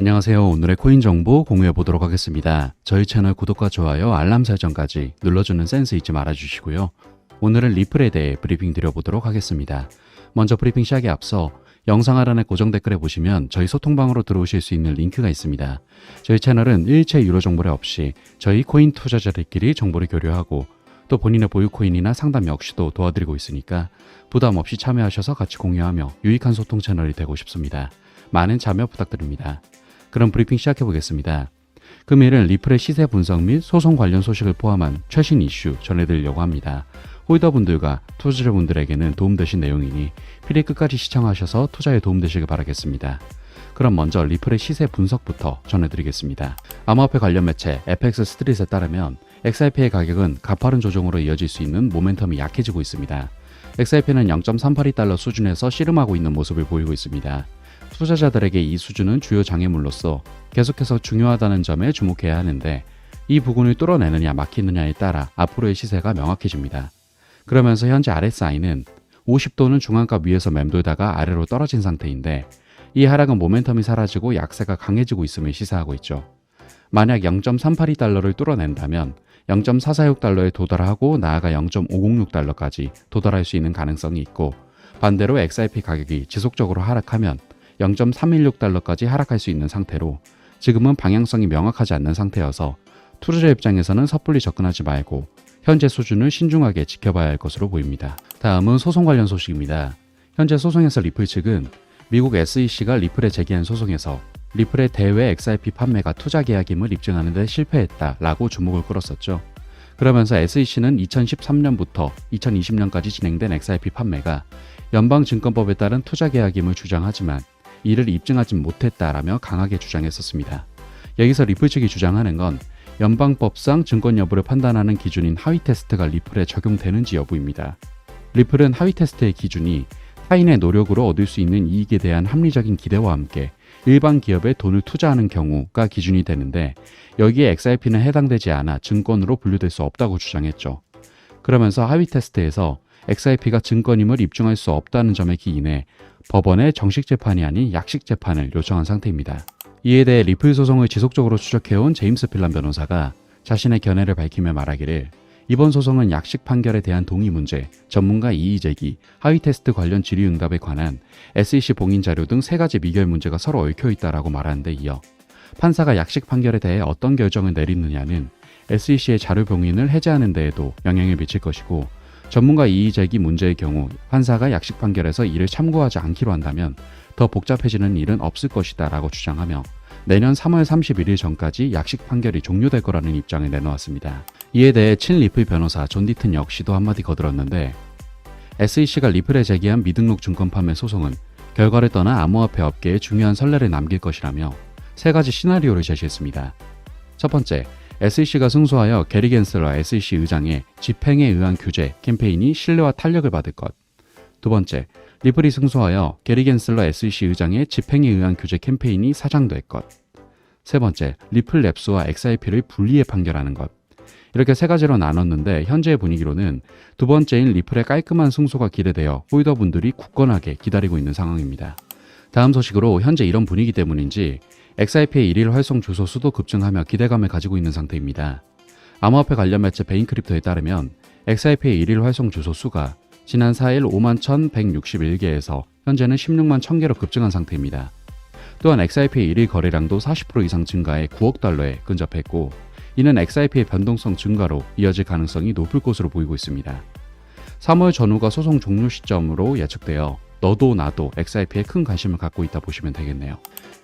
안녕하세요. 오늘의 코인 정보 공유해 보도록 하겠습니다. 저희 채널 구독과 좋아요, 알람 설정까지 눌러주는 센스 잊지 말아주시고요. 오늘은 리플에 대해 브리핑 드려보도록 하겠습니다. 먼저 브리핑 시작에 앞서 영상 하단의 고정 댓글에 보시면 저희 소통방으로 들어오실 수 있는 링크가 있습니다. 저희 채널은 일체 유료 정보를 없이 저희 코인 투자자들끼리 정보를 교류하고 또 본인의 보유 코인이나 상담 역시도 도와드리고 있으니까 부담 없이 참여하셔서 같이 공유하며 유익한 소통 채널이 되고 싶습니다. 많은 참여 부탁드립니다. 그럼 브리핑 시작해 보겠습니다. 금일은 리플의 시세 분석 및 소송 관련 소식을 포함한 최신 이슈 전해드리려고 합니다. 홀더분들과 투자자분들에게는 도움되신 내용이니 필히 끝까지 시청하셔서 투자에 도움되시길 바라겠습니다. 그럼 먼저 리플의 시세 분석부터 전해드리겠습니다. 암호화폐 관련 매체 FX 스트릿에 따르면 XRP의 가격은 가파른 조정으로 이어질 수 있는 모멘텀이 약해지고 있습니다. XRP는 0.382달러 수준에서 씨름하고 있는 모습을 보이고 있습니다. 투자자들에게 이 수준은 주요 장애물로서 계속해서 중요하다는 점에 주목해야 하는데 이 부분을 뚫어내느냐 막히느냐에 따라 앞으로의 시세가 명확해집니다. 그러면서 현재 RSI는 50도는 중앙값 위에서 맴돌다가 아래로 떨어진 상태인데 이 하락은 모멘텀이 사라지고 약세가 강해지고 있음을 시사하고 있죠. 만약 0.382달러를 뚫어낸다면 0.446달러에 도달하고 나아가 0.506달러까지 도달할 수 있는 가능성이 있고 반대로 XRP 가격이 지속적으로 하락하면 0.316달러까지 하락할 수 있는 상태로 지금은 방향성이 명확하지 않는 상태여서 투자자 입장에서는 섣불리 접근하지 말고 현재 수준을 신중하게 지켜봐야 할 것으로 보입니다. 다음은 소송 관련 소식입니다. 현재 소송에서 리플 측은 미국 SEC가 리플에 제기한 소송에서 리플의 대외 XRP 판매가 투자 계약임을 입증하는 데 실패했다 라고 주목을 끌었었죠. 그러면서 SEC는 2013년부터 2020년까지 진행된 XRP 판매가 연방증권법에 따른 투자 계약임을 주장하지만 이를 입증하지 못했다라며 강하게 주장했었습니다. 여기서 리플 측이 주장하는 건 연방법상 증권 여부를 판단하는 기준인 하위 테스트가 리플에 적용되는지 여부입니다. 리플은 하위 테스트의 기준이 타인의 노력으로 얻을 수 있는 이익에 대한 합리적인 기대와 함께 일반 기업에 돈을 투자하는 경우가 기준이 되는데 여기에 XRP는 해당되지 않아 증권으로 분류될 수 없다고 주장했죠. 그러면서 하위 테스트에서 XRP가 증권임을 입증할 수 없다는 점에 기인해 법원에 정식 재판이 아닌 약식 재판을 요청한 상태입니다. 이에 대해 리플 소송을 지속적으로 추적해온 제임스 필란 변호사가 자신의 견해를 밝히며 말하기를 이번 소송은 약식 판결에 대한 동의 문제, 전문가 이의 제기, 하위 테스트 관련 질의응답에 관한 SEC 봉인 자료 등 세 가지 미결 문제가 서로 얽혀 있다라고 말하는데 이어 판사가 약식 판결에 대해 어떤 결정을 내리느냐는 SEC의 자료 봉인을 해제하는 데에도 영향을 미칠 것이고 전문가 이의 제기 문제의 경우 판사가 약식 판결에서 이를 참고하지 않기로 한다면 더 복잡해지는 일은 없을 것이다 라고 주장하며 내년 3월 31일 전까지 약식 판결이 종료될 거라는 입장을 내놓았습니다. 이에 대해 친 리플 변호사 존 디튼 역시도 한마디 거들었는데 SEC가 리플에 제기한 미등록 증권 판매 소송은 결과를 떠나 암호화폐 업계에 중요한 선례를 남길 것이라며 세 가지 시나리오를 제시했습니다. 첫 번째, SEC가 승소하여 게리 겐슬러 SEC 의장의 집행에 의한 규제 캠페인이 신뢰와 탄력을 받을 것. 두 번째, 리플이 승소하여 게리 겐슬러 SEC 의장의 집행에 의한 규제 캠페인이 사장될 것. 세 번째, 리플 랩스와 XRP를 분리해 판결하는 것. 이렇게 세 가지로 나눴는데 현재의 분위기로는 두 번째인 리플의 깔끔한 승소가 기대되어 홀더분들이 굳건하게 기다리고 있는 상황입니다. 다음 소식으로 현재 이런 분위기 때문인지 XRP의 일일 활성 주소 수도 급증하며 기대감을 가지고 있는 상태입니다. 암호화폐 관련 매체 베인크립토에 따르면 XRP의 일일 활성 주소 수가 지난 4일 5만 1,161개에서 현재는 16만 1,000개로 급증한 상태입니다. 또한 XRP의 일일 거래량도 40% 이상 증가해 9억 달러에 근접했고 이는 XRP의 변동성 증가로 이어질 가능성이 높을 것으로 보이고 있습니다. 3월 전후가 소송 종료 시점으로 예측되어 너도 나도 XRP에 큰 관심을 갖고 있다 보시면 되겠네요.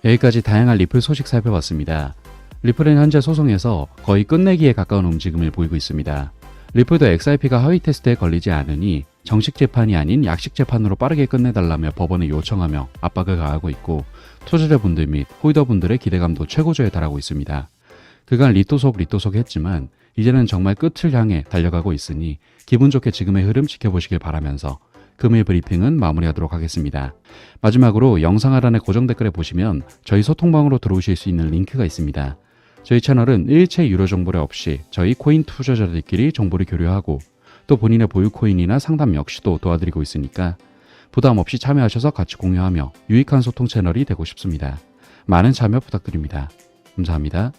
여기까지 다양한 리플 소식 살펴봤습니다. 리플은 현재 소송에서 거의 끝내기에 가까운 움직임을 보이고 있습니다. 리플도 XRP가 하위 테스트에 걸리지 않으니 정식 재판이 아닌 약식 재판으로 빠르게 끝내달라며 법원에 요청하며 압박을 가하고 있고 투자자분들 및 홀더분들의 기대감도 최고조에 달하고 있습니다. 그간 리또속 리또속 했지만 이제는 정말 끝을 향해 달려가고 있으니 기분 좋게 지금의 흐름 지켜보시길 바라면서 금일 브리핑은 마무리하도록 하겠습니다. 마지막으로 영상 하단의 고정 댓글에 보시면 저희 소통방으로 들어오실 수 있는 링크가 있습니다. 저희 채널은 일체 유료 정보를 없이 저희 코인 투자자들끼리 정보를 교류하고 또 본인의 보유 코인이나 상담 역시도 도와드리고 있으니까 부담 없이 참여하셔서 같이 공유하며 유익한 소통 채널이 되고 싶습니다. 많은 참여 부탁드립니다. 감사합니다.